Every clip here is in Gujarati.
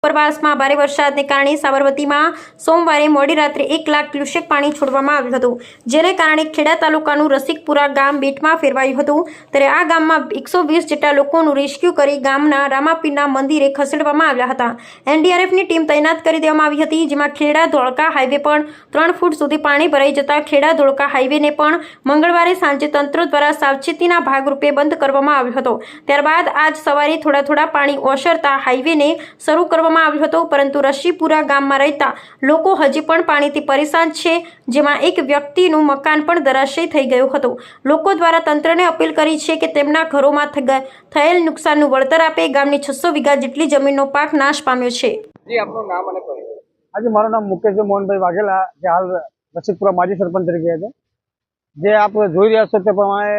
ઉપરવાસમાં ભારે વરસાદને કારણે સાબરમતીમાં સોમવારે મોડી રાત્રે એક લાખ ક્યુસેક પાણી છોડવામાં આવ્યું હતું. જેને કારણે ખેડા તાલુકાનું રસિકપુરા ગામ બેટમાં ફેરવાયું હતું. ત્યારે આ ગામમાં એકસો વીસ જેટલા લોકોનું રેસ્ક્યુ કરી ગામના રામાપીરના મંદિરે ખસેડવામાં આવ્યા હતા. એનડીઆરએફની ટીમ તૈનાત કરી દેવામાં આવી હતી, જેમાં ખેડા ધોળકા હાઈવે પણ ત્રણ ફૂટ સુધી પાણી ભરાઈ જતા ખેડા ધોળકા હાઈવેને પણ મંગળવારે સાંજે તંત્ર દ્વારા સાવચેતીના ભાગરૂપે બંધ કરવામાં આવ્યો હતો. ત્યારબાદ આજ સવારે થોડા થોડા પાણી ઓસરતા હાઈવેને શરૂ કરવામાં આવ્યો હતો પરંતુ રશીપુરા ગામમાં રહેતા લોકો હજી પણ પાણીથી પરેશાન છે જેમાં એક વ્યક્તિનું મકાન પણ ધરાશય થઈ ગયું હતું. લોકો દ્વારા તંત્રને અપીલ કરી છે કે તેમના ઘરોમાં થયેલ નુકસાનનું વળતર આપે. ગામની છસો વીઘા જેટલી જમીનનો પાક નાશ પામ્યો છે. જી આપનું નામ અને પરિચય આજે મારું નામ મુકેશભાઈ મોહનભાઈ વાઘેલા જે હાલ રસિકપુરા માજી સરપંચ તરીકે છે. જે આપ જોઈ રહ્યા છો તે પ્રમાણે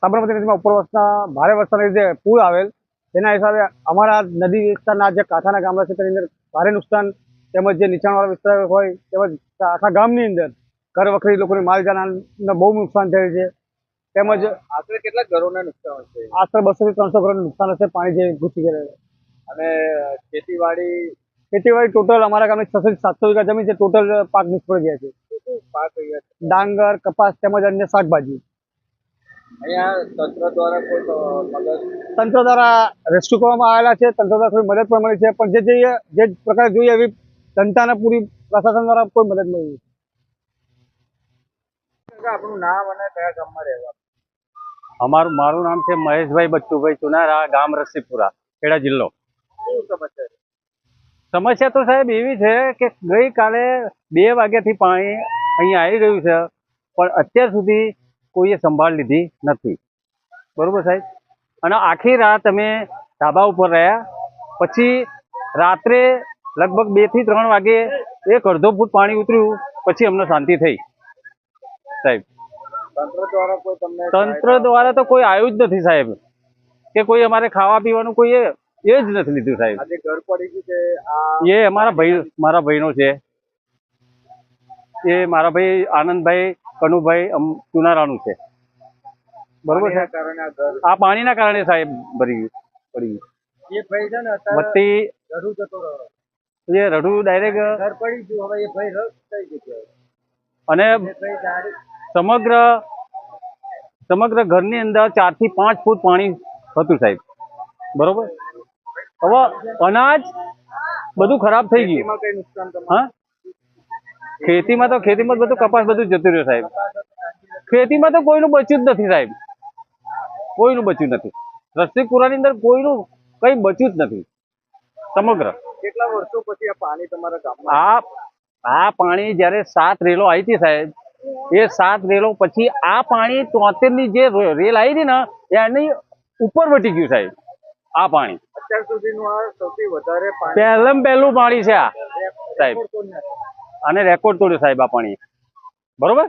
સાબરમતી નદીમાં ઉપરવાસના ભારે વરસાદના લીધે પૂર આવેલ. તેના હિસાબે અમારા નદી વિસ્તારના જે કાંઠાના ગામડા છે તેની અંદર ભારે નુકસાન તેમજ જે નીચાણવાળા વિસ્તાર હોય તેમજ આખા ગામની અંદર ઘર વખરી લોકોની માલજાના બહુ નુકસાન થયું છે. તેમજ આશરે કેટલા ઘરોને નુકસાન હશે? આશરે બસો થી ત્રણસો કરોડ નુકસાન હશે પાણી જે ઘૂસી ગયેલું અને ખેતીવાડી? ખેતીવાડી ટોટલ અમારા ગામની છસો થી સાતસો વીઘા જમીન છે ટોટલ પાક નિષ્ફળ ગયા છે? ડાંગર કપાસ તેમજ અન્ય શાકભાજી. તંત્ર દ્વારા કોઈ અ, મદદ? તંત્ર દ્વારા રેસ્ક્યુ કરવામાં આવેલા છે. તંત્ર દ્વારા થોડી મદદ પણ મળી છે. પણ જે જોઈએ જે પ્રકારે જોઈએ એવી જનતાને પૂરી પ્રશાસન દ્વારા કોઈ મદદ મળી આપણું નામ અને કયા ગામમાં રહેવા? અમારું મારું નામ છે મહેશભાઈ બચ્ચુભાઈ ચુનારા ગામ રસીપુરા ખેડા જિલ્લો. સમસ્યા સમસ્યા તો સાહેબ એવી છે કે ગઈકાલે બે વાગ્યાથી પાણી અહીંયા આવી ગયું છે. પણ અત્યાર સુધી કોઈએ સંભાળ લીધી નથી. બરોબર સાહેબ? અને આખી રાત અમે ધાબા ઉપર રહ્યા. પછી રાત્રે લગભગ બેથી ત્રણ વાગે એક અડધો ફૂટ પાણી ઉતર્યું. પછી અમને શાંતિ થઈ. સાહેબ. તંત્ર દ્વારા તો કોઈ આવ્યું જ નથી સાહેબ. કે કોઈ અમારે ખાવા પીવાનું કોઈ એ જ નથી લીધું સાહેબ. એ અમારા ભાઈ મારા ભાઈનો છે. એ મારા ભાઈ આનંદભાઈ કનુભાઈ ચુનારાનું છે. બરોબર છે? આ પાણીના કારણે સાહેબ ભરી ગયું. પડી ગયું વત્તી એ રઢું ડાયરેક્ટ અને સમગ્ર સમગ્ર ઘરની અંદર ચારથી પાંચ ફૂટ પાણી હતું સાહેબ. બરોબર? હવે અનાજ બધું ખરાબ થઈ ગયું. હા? ખેતીમાં તો ખેતીમાં બધું કપાસ બધું જતું રહ્યું સાહેબ. ખેતીમાં તો કોઈનું બચ્યું જ નથી સાહેબ. કોઈનું બચ્યું નથી. રસ્તિકપુરાની અંદર કોઈનું કઈ બચ્યું જ નથી. સમગ્ર. કેટલા વર્ષો પછી આ પાણી તમારા ગામમાં આ આ પાણી જ્યારે સાત રેલો આવી હતી સાહેબ એ સાત રેલો પછી આ પાણી તોતેરની જે રેલ આવી હતી ને એની ઉપર વટી ગયું સાહેબ આ પાણી. અત્યાર સુધીનું આ સૌથી વધારે પહેલમ પહેલું પાણી છે આ સાહેબ? અને રેકોર્ડ તોડ્યો સાહેબ આપણી બરોબર?